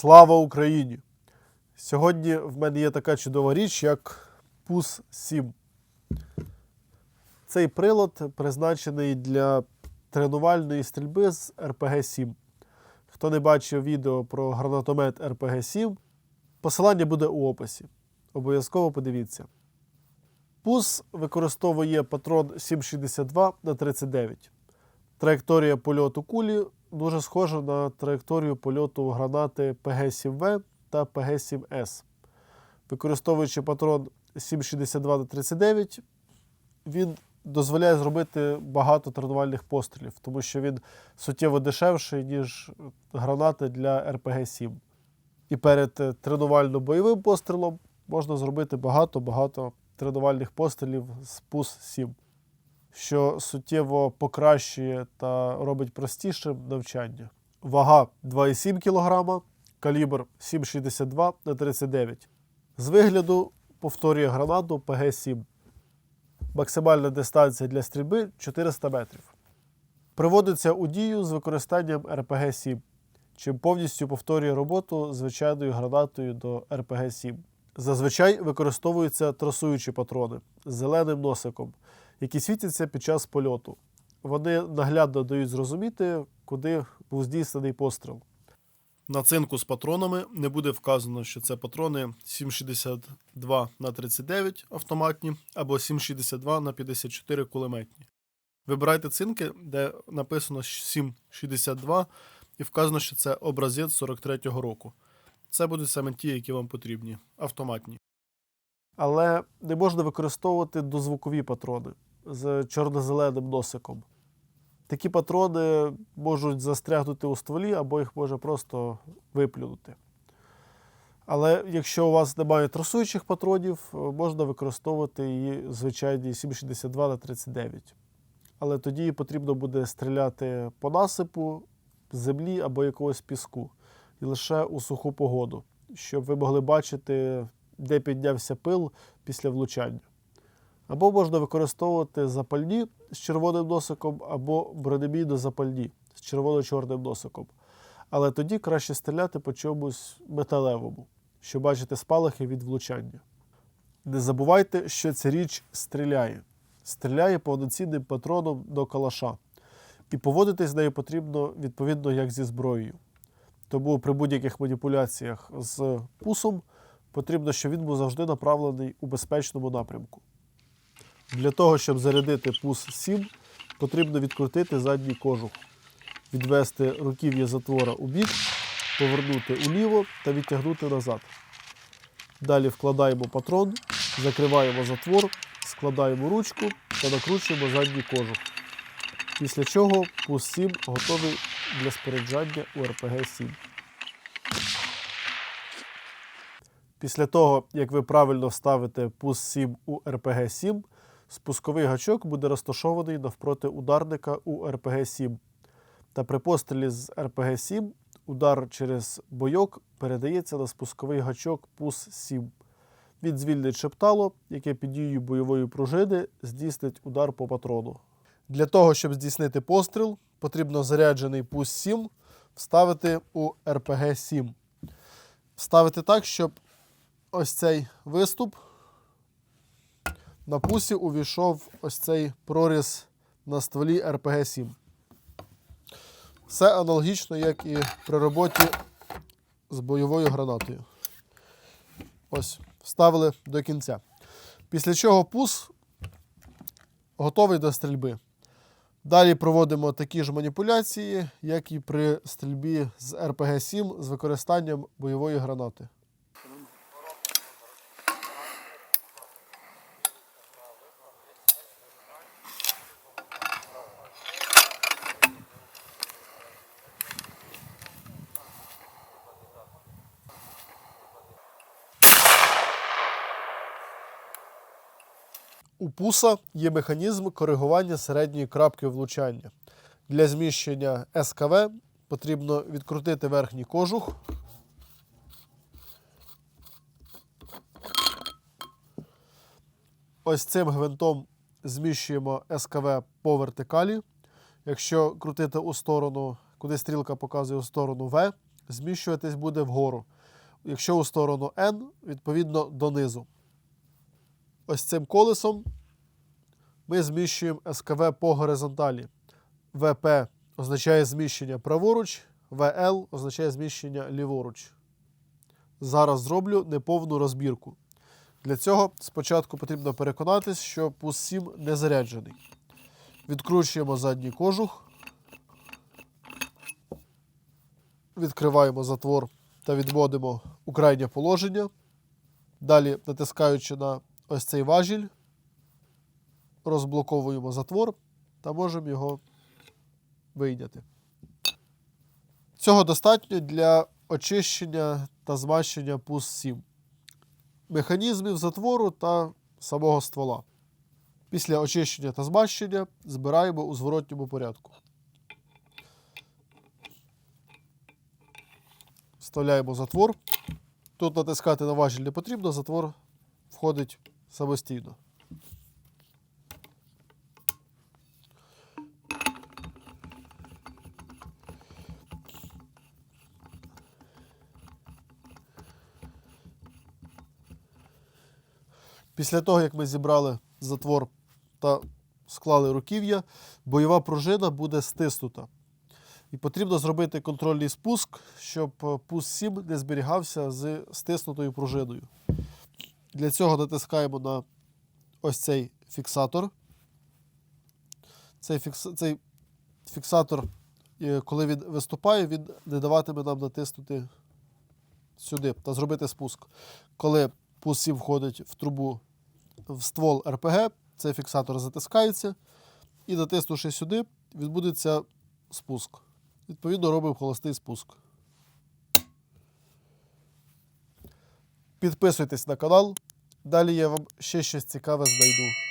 Слава Україні! Сьогодні в мене є така чудова річ, як пус 7. Цей прилад призначений для тренувальної стрільби з РПГ-7. Хто не бачив відео про гранатомет РПГ-7, посилання буде у описі. Обов'язково подивіться. ПУС використовує патрон 7,62 на 39. Траєкторія польоту кулі дуже схожа на траєкторію польоту гранати ПГ-7В та ПГ-7С. Використовуючи патрон 7,62 на 39, він дозволяє зробити багато тренувальних пострілів, тому що він суттєво дешевший, ніж гранати для РПГ-7. І перед е, тренувально-бойовим пострілом можна зробити багато-багато тренувальних пострілів з ПУС-7, що суттєво покращує та робить простішим навчання. Вага 2,7 кг, калібр 7,62 на 39. З вигляду повторює гранату ПГ-7. Максимальна дистанція для стрільби 400 метрів. Приводиться у дію з використанням РПГ-7, чим повністю повторює роботу звичайною гранатою до РПГ-7. Зазвичай використовуються трасуючі патрони з зеленим носиком, які світяться під час польоту. Вони наглядно дають зрозуміти, куди був здійснений постріл. На цинку з патронами не буде вказано, що це патрони 7,62 на 39 автоматні або 7,62 на 54 кулеметні. Вибирайте цинки, де написано 7,62 і вказано, що це образець 43-го року. Це будуть саме ті, які вам потрібні, автоматні. Але не можна використовувати дозвукові патрони з чорно-зеленим носиком. Такі патрони можуть застрягнути у стволі або їх може просто виплюнути. Але якщо у вас немає трасуючих патронів, можна використовувати і звичайні 7,62 на 39. Але тоді потрібно буде стріляти по насипу, землі або якогось піску, і лише у суху погоду, щоб ви могли бачити, де піднявся пил після влучання. Або можна використовувати запальні з червоним носиком, або бронебійно запальні з червоно-чорним носиком. Але тоді краще стріляти по чомусь металевому, щоб бачити спалахи від влучання. Не забувайте, що ця річ стріляє. Стріляє повноцінним патроном до калаша. І поводитись з нею потрібно відповідно як зі зброєю. Тому при будь-яких маніпуляціях з пусом потрібно, щоб він був завжди направлений у безпечному напрямку. Для того, щоб зарядити пус 7, потрібно відкрутити задній кожух, відвести руків'я затвора у бік, повернути уліво та відтягнути назад. Далі вкладаємо патрон, закриваємо затвор, складаємо ручку та накручуємо задній кожух. Після чого пус 7 готовий для споряджання у РПГ-7. Після того, як ви правильно вставите пус 7 у РПГ-7, спусковий гачок буде розташований навпроти ударника у РПГ-7. Та при пострілі з РПГ-7 удар через бойок передається на спусковий гачок пус 7. Він звільнить шептало, яке під дією бойової пружини здійснить удар по патрону. Для того, щоб здійснити постріл, потрібно заряджений пус 7 вставити у РПГ-7. Вставити так, щоб ось цей виступ на пусі увійшов ось цей проріз на стволі РПГ-7. Все аналогічно, як і при роботі з бойовою гранатою. Ось, вставили до кінця. Після чого пус готовий до стрільби. Далі проводимо такі ж маніпуляції, як і при стрільбі з РПГ-7 з використанням бойової гранати. У пуса є механізм коригування середньої крапки влучання. Для зміщення СКВ потрібно відкрутити верхній кожух. Ось цим гвинтом зміщуємо СКВ по вертикалі. Якщо крутити у сторону, куди стрілка показує у сторону В, зміщуватись буде вгору. Якщо у сторону N, відповідно донизу. Ось цим колесом ми зміщуємо СКВ по горизонталі. ВП означає зміщення праворуч, ВЛ означає зміщення ліворуч. Зараз зроблю неповну розбірку. Для цього спочатку потрібно переконатись, що пус 7 не заряджений. Відкручуємо задній кожух, відкриваємо затвор та відводимо у крайнє положення. Далі, натискаючи на ось цей важіль, розблоковуємо затвор та можемо його вийняти. Цього достатньо для очищення та змащення пус 7 механізмів затвору та самого ствола. Після очищення та змащення збираємо у зворотньому порядку. Вставляємо затвор. Тут натискати на важіль не потрібно, затвор входить самостійно. Після того, як ми зібрали затвор та склали руків'я, бойова пружина буде стиснута. І потрібно зробити контрольний спуск, щоб пус 7 не зберігався з стиснутою пружиною. Для цього натискаємо на ось цей фіксатор. Цей, фікс... цей фіксатор, е, коли він виступає, він не даватиме нам натиснути сюди та зробити спуск. Коли пус 7 входить в трубу в ствол РПГ, цей фіксатор затискається, і натиснувши сюди, відбудеться спуск. Відповідно, робимо холостий спуск. Підписуйтесь на канал. Далі я вам ще щось цікаве знайду.